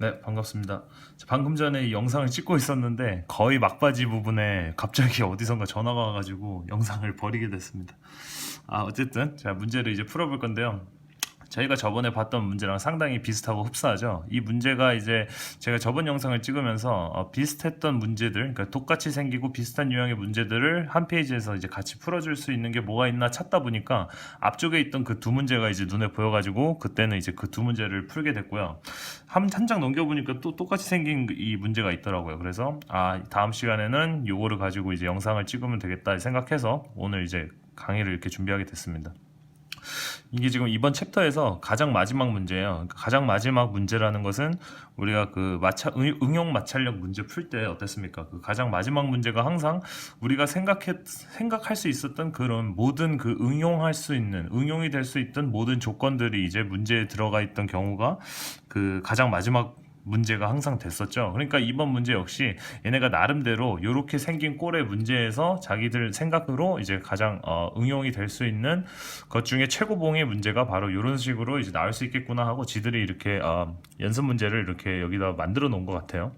네, 반갑습니다. 자, 방금 전에 이 영상을 찍고 있었는데 거의 막바지 부분에 갑자기 어디선가 전화가 와가지고 영상을 버리게 됐습니다. 아, 어쨌든 자, 문제를 이제 풀어볼 건데요. 저희가 저번에 봤던 문제랑 상당히 비슷하고 흡사하죠. 이 문제가 이제 제가 저번 영상을 찍으면서 어, 비슷했던 문제들, 그러니까 똑같이 생기고 비슷한 유형의 문제들을 한 페이지에서 이제 같이 풀어줄 수 있는 게 뭐가 있나 찾다 보니까 앞쪽에 있던 그 두 문제가 이제 눈에 보여가지고 그때는 이제 그 두 문제를 풀게 됐고요. 한 한 장 넘겨보니까 또 똑같이 생긴 이 문제가 있더라고요. 그래서 아 다음 시간에는 요거를 가지고 이제 영상을 찍으면 되겠다 생각해서 오늘 이제 강의를 이렇게 준비하게 됐습니다. 이게 지금 이번 챕터에서 가장 마지막 문제예요. 그러니까 가장 마지막 문제라는 것은 우리가 그 응- 응용 마찰력 문제 풀 때 어땠습니까? 그 가장 마지막 문제가 항상 우리가 생각해 생각할 수 있었던 그런 모든 그 응용할 수 있는 응용이 될 수 있던 모든 조건들이 이제 문제에 들어가 있던 경우가 그 가장 마지막 문제가 항상 됐었죠. 그러니까 이번 문제 역시 얘네가 나름대로 이렇게 생긴 꼴의 문제에서 자기들 생각으로 이제 가장 어, 응용이 될 수 있는 것 중에 최고봉의 문제가 바로 이런 식으로 이제 나올 수 있겠구나 하고 지들이 이렇게 어, 연습 문제를 이렇게 여기다 만들어 놓은 것 같아요.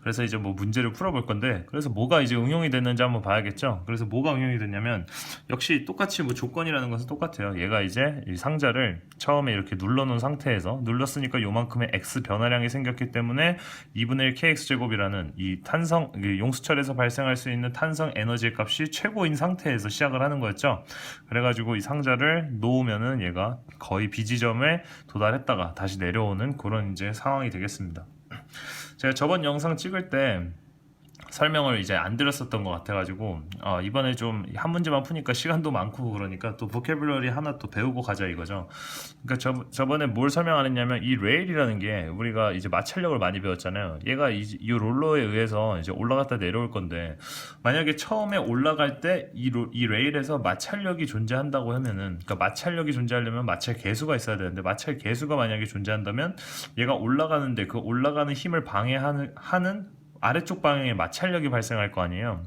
그래서 이제 뭐 문제를 풀어볼 건데 그래서 뭐가 이제 응용이 됐는지 한번 봐야겠죠. 그래서 뭐가 응용이 됐냐면 역시 똑같이 뭐 조건이라는 것은 똑같아요. 얘가 이제 이 상자를 처음에 이렇게 눌러놓은 상태에서 눌렀으니까 요만큼의 x 변화량이 생겼기 때문에 2분의 1 kx 제곱이라는 이 탄성 이 용수철에서 발생할 수 있는 탄성 에너지의 값이 최고인 상태에서 시작을 하는 거였죠. 그래가지고 이 상자를 놓으면은 얘가 거의 비지점에 도달했다가 다시 내려오는 그런 이제 상황이 되겠습니다. 제가 저번 영상 찍을 때 설명을 이제 안 드렸었던 것 같아가지고 어, 이번에 좀 한 문제만 푸니까 시간도 많고 그러니까 또 보캐블러리 하나 또 배우고 가자 이거죠. 그러니까 저, 저번에 뭘 설명 안 했냐면 이 레일이라는 게 우리가 이제 마찰력을 많이 배웠잖아요. 얘가 이, 이 롤러에 의해서 이제 올라갔다 내려올 건데 만약에 처음에 올라갈 때 이 이 레일에서 마찰력이 존재한다고 하면은 그러니까 마찰력이 존재하려면 마찰 계수가 있어야 되는데 마찰 계수가 만약에 존재한다면 얘가 올라가는데 그 올라가는 힘을 방해하는 하는 아래쪽 방향에 마찰력이 발생할 거 아니에요.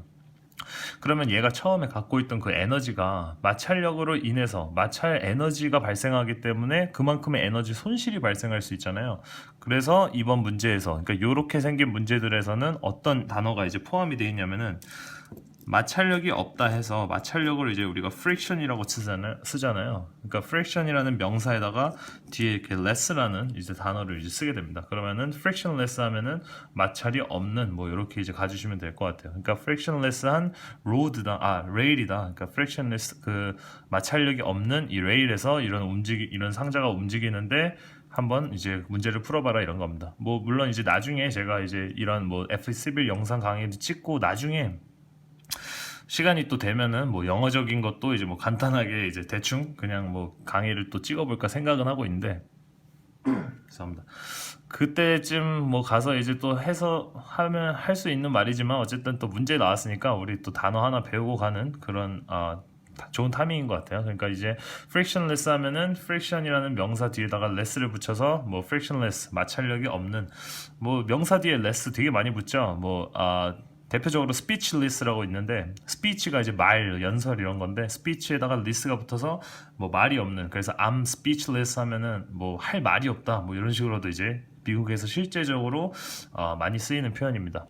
그러면 얘가 처음에 갖고 있던 그 에너지가 마찰력으로 인해서 마찰 에너지가 발생하기 때문에 그만큼의 에너지 손실이 발생할 수 있잖아요. 그래서 이번 문제에서 그러니까 이렇게 생긴 문제들에서는 어떤 단어가 이제 포함이 되어 있냐면은 마찰력이 없다 해서 마찰력을 이제 우리가 friction이라고 쓰잖아요. 그러니까 friction이라는 명사에다가 뒤에 이렇게 less라는 이제 단어를 이제 쓰게 됩니다. 그러면은 frictionless 하면은 마찰이 없는 뭐 이렇게 이제 가주시면 될 것 같아요. 그러니까 frictionless한 road다, 아 rail이다. 그러니까 frictionless 그 마찰력이 없는 이 레일에서 이런 움직이 이런 상자가 움직이는데 한번 이제 문제를 풀어봐라 이런 겁니다. 뭐 물론 이제 나중에 제가 이제 이런 뭐 F11 영상 강의를 찍고 나중에 시간이 또 되면은 뭐 영어적인 것도 이제 뭐 간단하게 이제 대충 그냥 뭐 강의를 또 찍어볼까 생각은 하고 있는데 죄송합니다. 그때쯤 뭐 가서 이제 또 해서 하면 할 수 있는 말이지만 어쨌든 또 문제 나왔으니까 우리 또 단어 하나 배우고 가는 그런 아 좋은 타이밍인 것 같아요. 그러니까 이제 frictionless 하면은 friction이라는 명사 뒤에다가 less를 붙여서 뭐 frictionless 마찰력이 없는 뭐 명사 뒤에 less 되게 많이 붙죠. 뭐 아, 대표적으로 speechless라고 있는데 speech가 이제 말, 연설 이런 건데 speech에다가 less가 붙어서 뭐 말이 없는 그래서 I'm speechless 하면은 뭐 할 말이 없다 뭐 이런 식으로도 이제 미국에서 실제적으로 어, 많이 쓰이는 표현입니다.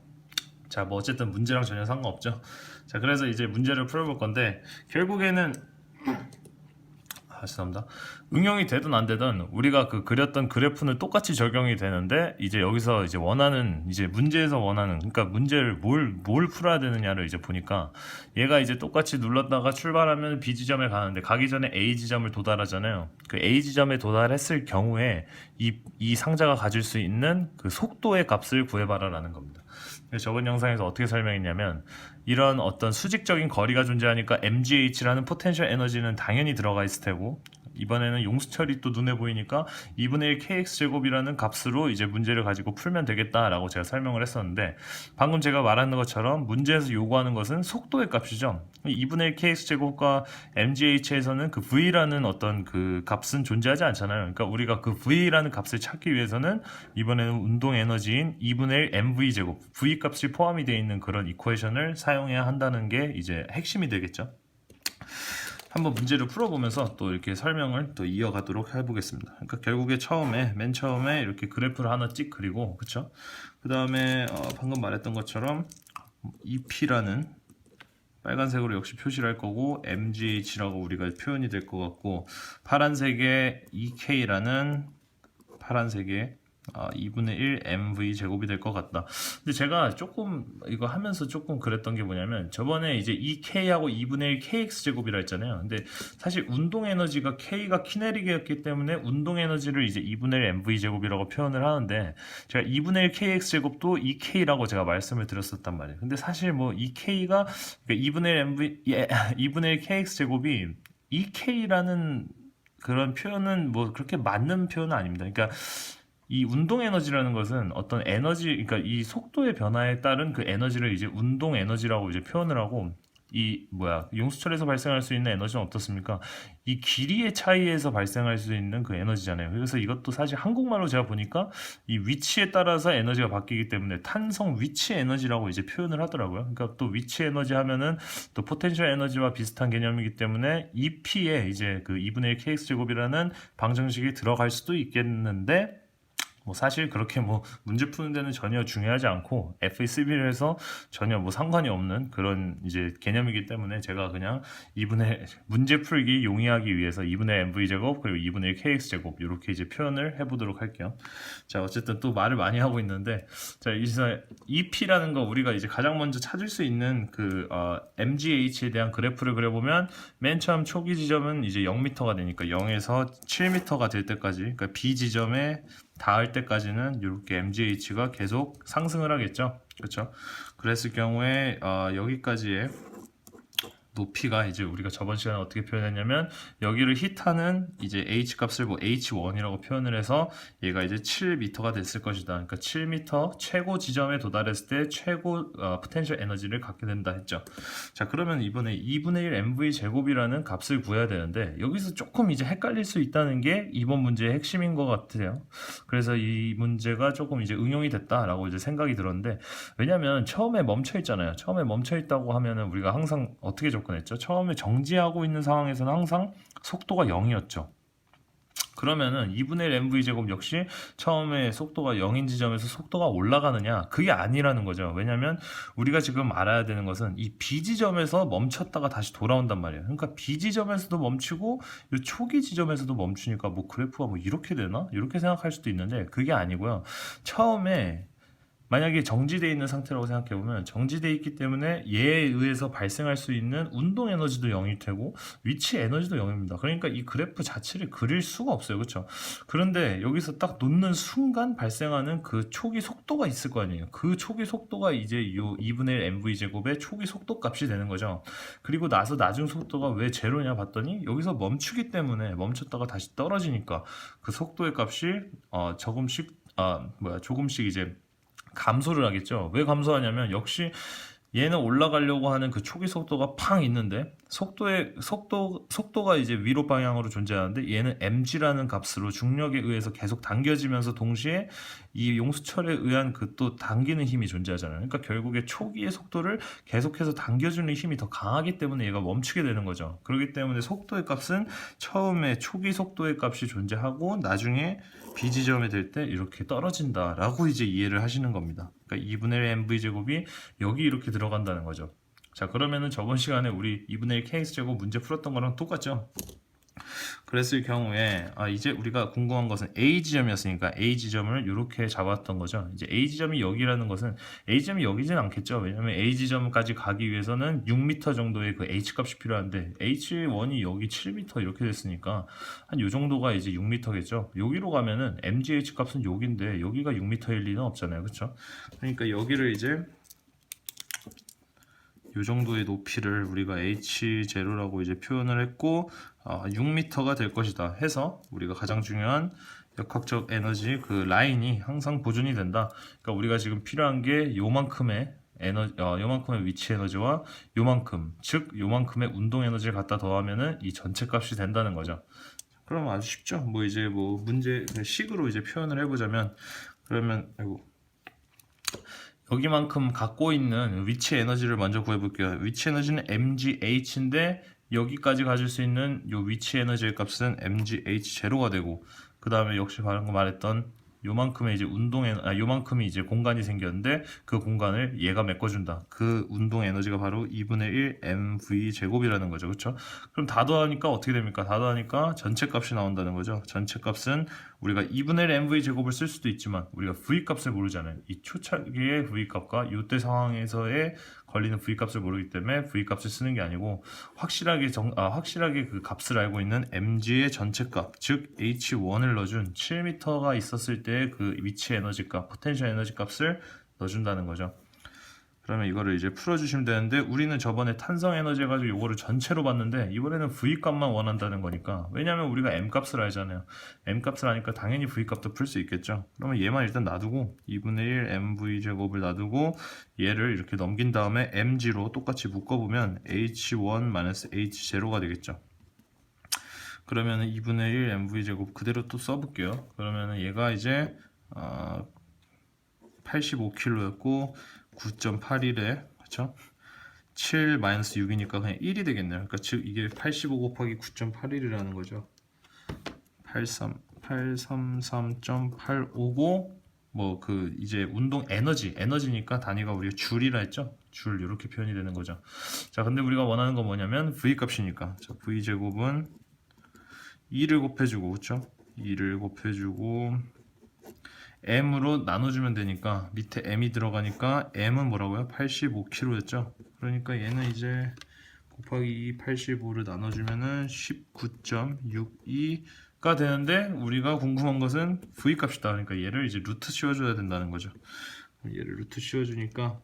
자, 뭐 어쨌든 문제랑 전혀 상관없죠. 자, 그래서 이제 문제를 풀어볼 건데 결국에는 아, 죄송합니다. 응용이 되든 안 되든 우리가 그 그렸던 그래프는 똑같이 적용이 되는데 이제 여기서 이제 원하는 이제 문제에서 원하는 그러니까 문제를 뭘 뭘 풀어야 되느냐를 이제 보니까 얘가 이제 똑같이 눌렀다가 출발하면 B 지점에 가는데 가기 전에 A 지점을 도달하잖아요. 그 A 지점에 도달했을 경우에 이 이 상자가 가질 수 있는 그 속도의 값을 구해봐라라는 겁니다. 저번 영상에서 어떻게 설명했냐면 이런 어떤 수직적인 거리가 존재하니까 mgh라는 포텐셜 에너지는 당연히 들어가 있을 테고 이번에는 용수철이 또 눈에 보이니까 2분의 1 kx 제곱이라는 값으로 이제 문제를 가지고 풀면 되겠다라고 제가 설명을 했었는데 방금 제가 말하는 것처럼 문제에서 요구하는 것은 속도의 값이죠. 2분의 1 kx 제곱과 mgh에서는 그 v라는 어떤 그 값은 존재하지 않잖아요. 그러니까 우리가 그 v라는 값을 찾기 위해서는 이번에는 운동 에너지인 2분의 1 mv 제곱 v 값이 포함이 되어 있는 그런 이퀘이션을 사용해야 한다는 게 이제 핵심이 되겠죠. 한번 문제를 풀어보면서 또 이렇게 설명을 또 이어가도록 해보겠습니다. 그러니까 결국에 처음에 맨 처음에 이렇게 그래프를 하나 찍 그리고 그쵸? 그 다음에 어, 방금 말했던 것처럼 EP라는 빨간색으로 역시 표시를 할 거고 MGH라고 우리가 표현이 될 것 같고 파란색에 EK라는 파란색에 아, 2분의 1 MV 제곱이 될 것 같다. 근데 제가 조금 이거 하면서 조금 그랬던 게 뭐냐면 저번에 이제 2K하고 2분의 1 KX 제곱이라 했잖아요. 근데 사실 운동 에너지가 K가 키네릭이었기 때문에 운동 에너지를 이제 2분의 1 MV 제곱이라고 표현을 하는데 제가 2분의 1 KX 제곱도 2K라고 제가 말씀을 드렸었단 말이에요. 근데 사실 뭐 2K가 2분의 1 MV 예, 2분의 1 KX 제곱이 2K라는 그런 표현은 뭐 그렇게 맞는 표현은 아닙니다. 그러니까 이 운동 에너지라는 것은 어떤 에너지, 그러니까 이 속도의 변화에 따른 그 에너지를 이제 운동 에너지라고 이제 표현을 하고 이 뭐야 용수철에서 발생할 수 있는 에너지는 어떻습니까? 이 길이의 차이에서 발생할 수 있는 그 에너지잖아요. 그래서 이것도 사실 한국말로 제가 보니까 이 위치에 따라서 에너지가 바뀌기 때문에 탄성 위치 에너지라고 이제 표현을 하더라고요. 그러니까 또 위치 에너지 하면은 또 포텐셜 에너지와 비슷한 개념이기 때문에 EP에 이제 그 2분의 1 kx 제곱이라는 방정식이 들어갈 수도 있겠는데 뭐 사실 그렇게 뭐 문제 푸는 데는 전혀 중요하지 않고 FSB를 해서 전혀 뭐 상관이 없는 그런 이제 개념이기 때문에 제가 그냥 2분의 문제 풀기 용이하기 위해서 2분의 MV 제곱 그리고 2분의 1 KX 제곱 이렇게 이제 표현을 해보도록 할게요. 자 어쨌든 또 말을 많이 하고 있는데 자 이제 EP라는 거 우리가 이제 가장 먼저 찾을 수 있는 그 어, MGH에 대한 그래프를 그려보면 맨 처음 초기 지점은 이제 0m가 되니까 0에서 7m가 될 때까지 그러니까 B 지점에 닿을 때까지는 이렇게 MGH가 계속 상승을 하겠죠. 그렇죠? 그랬을 경우에 어, 여기까지의 높이가 이제 우리가 저번 시간에 어떻게 표현했냐면 여기를 히타는 이제 h 값을 뭐 h1이라고 표현을 해서 얘가 이제 7m가 됐을 것이다. 그러니까 7m 최고 지점에 도달했을 때 최고 어, 포텐셜 에너지를 갖게 된다 했죠. 자 그러면 이번에 2분의 1 mv 제곱이라는 값을 구해야 되는데 여기서 조금 이제 헷갈릴 수 있다는 게 이번 문제의 핵심인 것 같아요. 그래서 이 문제가 조금 이제 응용이 됐다라고 이제 생각이 들었는데 왜냐면 처음에 멈춰 있잖아요. 처음에 멈춰 있다고 하면은 우리가 항상 어떻게 접근 했죠? 처음에 정지하고 있는 상황에서는 항상 속도가 0이었죠. 그러면은 2분의 1 mv 제곱 역시 처음에 속도가 0인 지점에서 속도가 올라가느냐? 그게 아니라는 거죠. 왜냐면 우리가 지금 알아야 되는 것은 이 B 지점에서 멈췄다가 다시 돌아온단 말이에요. 그러니까 B 지점에서도 멈추고 이 초기 지점에서도 멈추니까 뭐 그래프가 뭐 이렇게 되나? 이렇게 생각할 수도 있는데 그게 아니고요. 처음에 만약에 정지되어 있는 상태라고 생각해 보면 정지되어 있기 때문에 얘에 의해서 발생할 수 있는 운동 에너지도 0이 되고 위치 에너지도 0입니다. 그러니까 이 그래프 자체를 그릴 수가 없어요. 그렇죠? 그런데 여기서 딱 놓는 순간 발생하는 그 초기 속도가 있을 거 아니에요. 그 초기 속도가 이제 요 2분의 1 mv 제곱의 초기 속도 값이 되는 거죠. 그리고 나서 나중 속도가 왜 제로냐 봤더니 여기서 멈추기 때문에 멈췄다가 다시 떨어지니까 그 속도의 값이 어 조금씩 아 뭐야 조금씩 이제 감소를 하겠죠. 왜 감소하냐면 역시 얘는 올라가려고 하는 그 초기 속도가 팡 있는데 속도의 속도 속도가 이제 위로 방향으로 존재하는데 얘는 mg라는 값으로 중력에 의해서 계속 당겨지면서 동시에 이 용수철에 의한 그 또 당기는 힘이 존재하잖아요. 그러니까 결국에 초기의 속도를 계속해서 당겨주는 힘이 더 강하기 때문에 얘가 멈추게 되는 거죠. 그렇기 때문에 속도의 값은 처음에 초기 속도의 값이 존재하고 나중에 B 지점에 될때 이렇게 떨어진다라고 이제 이해를 하시는 겁니다. 그러니까 2분의 1 mv 제곱이 여기 이렇게 들어간다는 거죠. 자 그러면은 저번 시간에 우리 2분의 1 kx 제곱 문제 풀었던 거랑 똑같죠? 그랬을 경우에 아 이제 우리가 궁금한 것은 A 지점이었으니까 A 지점을 이렇게 잡았던 거죠. 이제 A 지점이 여기라는 것은 A 지점이 여기진 않겠죠. 왜냐면 A 지점까지 가기 위해서는 6m 정도의 그 H 값이 필요한데 H1이 여기 7m 이렇게 됐으니까 한 요 정도가 이제 6m겠죠. 여기로 가면은 MGH 값은 여기인데 여기가 6m일 리는 없잖아요. 그렇죠? 그러니까 여기를 이제 이 정도의 높이를 우리가 h0라고 이제 표현을 했고 어, 6m가 될 것이다 해서 우리가 가장 중요한 역학적 에너지 그 라인이 항상 보존이 된다. 그러니까 우리가 지금 필요한 게 요만큼의 에너 어, 요만큼의 위치 에너지와 요만큼 즉 요만큼의 운동 에너지를 갖다 더하면은 이 전체 값이 된다는 거죠. 그럼 아주 쉽죠. 뭐 이제 뭐 문제 그 식으로 이제 표현을 해보자면 그러면 아이고 여기만큼 갖고 있는 위치 에너지를 먼저 구해볼게요. 위치 에너지는 mgh인데 여기까지 가질 수 있는 요 위치 에너지의 값은 mgh0가 되고 그 다음에 역시 방금 말했던 요만큼의 이제 운동에 아 요만큼이 이제 공간이 생겼는데 그 공간을 얘가 메꿔준다. 그 운동 에너지가 바로 2분의 1 mv 제곱이라는 거죠, 그렇죠? 그럼 다 더하니까 어떻게 됩니까? 다 더하니까 전체 값이 나온다는 거죠. 전체 값은 우리가 2분의 1 mv 제곱을 쓸 수도 있지만 우리가 v 값을 모르잖아요. 이 초창기의 v 값과 이때 상황에서의 걸리는 v 값을 모르기 때문에 v 값을 쓰는 게 아니고 확실하게 정, 아, 확실하게 그 값을 알고 있는 mg의 전체 값, 즉 h1을 넣어준 7m가 있었을 때 그 위치 에너지 값, 포텐셜 에너지 값을 넣어준다는 거죠. 그러면 이거를 이제 풀어주시면 되는데 우리는 저번에 탄성 에너지 해가지고 이거를 전체로 봤는데 이번에는 V 값만 원한다는 거니까 왜냐면 우리가 M 값을 알잖아요. M 값을 아니까 당연히 V 값도 풀 수 있겠죠. 그러면 얘만 일단 놔두고 2분의 1 MV 제곱을 놔두고 얘를 이렇게 넘긴 다음에 MG로 똑같이 묶어보면 H1 H0가 되겠죠. 그러면 2분의 1 MV 제곱 그대로 또 써볼게요. 그러면 얘가 이제 어, 85kg였고 9.81에 그쵸? 7 마이너스 6이니까 그냥 1이 되겠네요. 그러니까 즉 이게 85 곱하기 9.81이라는 거죠. 83 833.855 뭐 그 이제 운동 에너지 에너지니까 단위가 우리가 줄이라 했죠. 줄 이렇게 표현이 되는 거죠. 자, 근데 우리가 원하는 건 뭐냐면 v 값이니까 자, v 제곱은 2를 곱해주고 그렇죠? 2를 곱해주고 m으로 나눠주면 되니까 밑에 m이 들어가니까 m은 뭐라고요? 85kg였죠. 그러니까 얘는 이제 곱하기 2 85를 나눠주면은 19.62가 되는데 우리가 궁금한 것은 v 값이다. 그러니까 얘를 이제 루트 씌워줘야 된다는 거죠. 얘를 루트 씌워주니까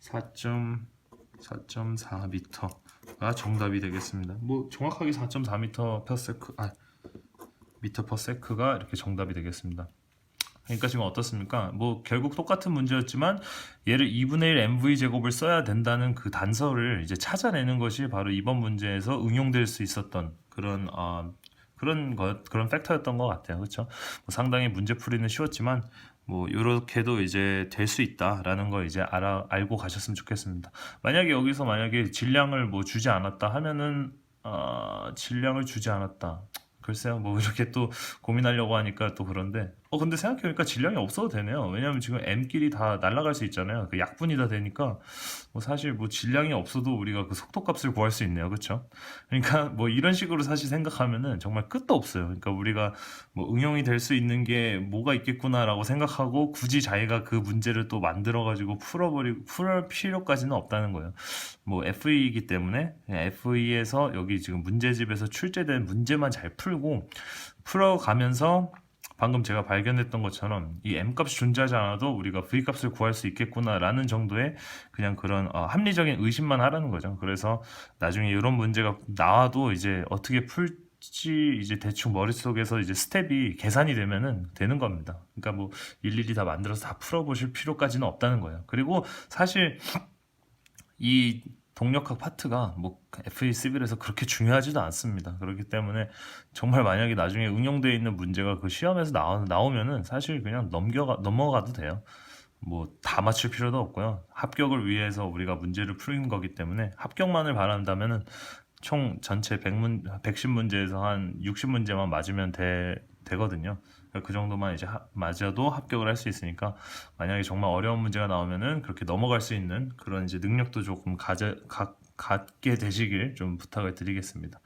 4.4.4m가 정답이 되겠습니다. 뭐 정확하게 4.4m per sec 아 미터 per sec가 이렇게 정답이 되겠습니다. 그러니까 지금 어떻습니까? 뭐 결국 똑같은 문제였지만 얘를 2분의 1 mv 제곱을 써야 된다는 그 단서를 이제 찾아내는 것이 바로 이번 문제에서 응용될 수 있었던 그런 어, 그런 것 그런 팩터였던 것 같아요. 그렇죠? 뭐 상당히 문제 풀이는 쉬웠지만 뭐 이렇게도 이제 될 수 있다라는 걸 이제 알아 알고 가셨으면 좋겠습니다. 만약에 여기서 만약에 질량을 뭐 주지 않았다 하면은 어, 질량을 주지 않았다. 글쎄요, 뭐 이렇게 또 고민하려고 하니까 또 그런데, 어 근데 생각해보니까 질량이 없어도 되네요. 왜냐면 지금 m끼리 다 날아갈 수 있잖아요. 그 약분이 다 되니까 뭐 사실 뭐 질량이 없어도 우리가 그 속도값을 구할 수 있네요, 그렇죠? 그러니까 뭐 이런 식으로 사실 생각하면은 정말 끝도 없어요. 그러니까 우리가 뭐 응용이 될 수 있는 게 뭐가 있겠구나라고 생각하고 굳이 자기가 그 문제를 또 만들어 가지고 풀어버리고 풀 필요까지는 없다는 거예요. 뭐 FE이기 때문에 FE에서 여기 지금 문제집에서 출제된 문제만 잘 풀고 풀어가면서 방금 제가 발견했던 것처럼 이 m 값이 존재하지 않아도 우리가 v 값을 구할 수 있겠구나라는 정도의 그냥 그런 어, 합리적인 의심만 하라는 거죠. 그래서 나중에 이런 문제가 나와도 이제 어떻게 풀지 이제 대충 머릿속에서 이제 스텝이 계산이 되면은 되는 겁니다. 그러니까 뭐 일일이 다 만들어서 다 풀어보실 필요까지는 없다는 거예요. 그리고 사실 이 동력학 파트가 뭐 FE11에서 그렇게 중요하지도 않습니다. 그렇기 때문에 정말 만약에 나중에 응용되어 있는 문제가 그 시험에서 나오, 나오면은 사실 그냥 넘겨가 넘어가도 돼요. 뭐 다 맞출 필요도 없고요. 합격을 위해서 우리가 문제를 푸는 거기 때문에 합격만을 바란다면은 총 전체 100문 110문제에서 한 60문제만 맞으면 돼, 되거든요. 그 정도만 이제 하- 맞아도 합격을 할 수 있으니까 만약에 정말 어려운 문제가 나오면은 그렇게 넘어갈 수 있는 그런 이제 능력도 조금 가져 가, 갖게 되시길 좀 부탁을 드리겠습니다.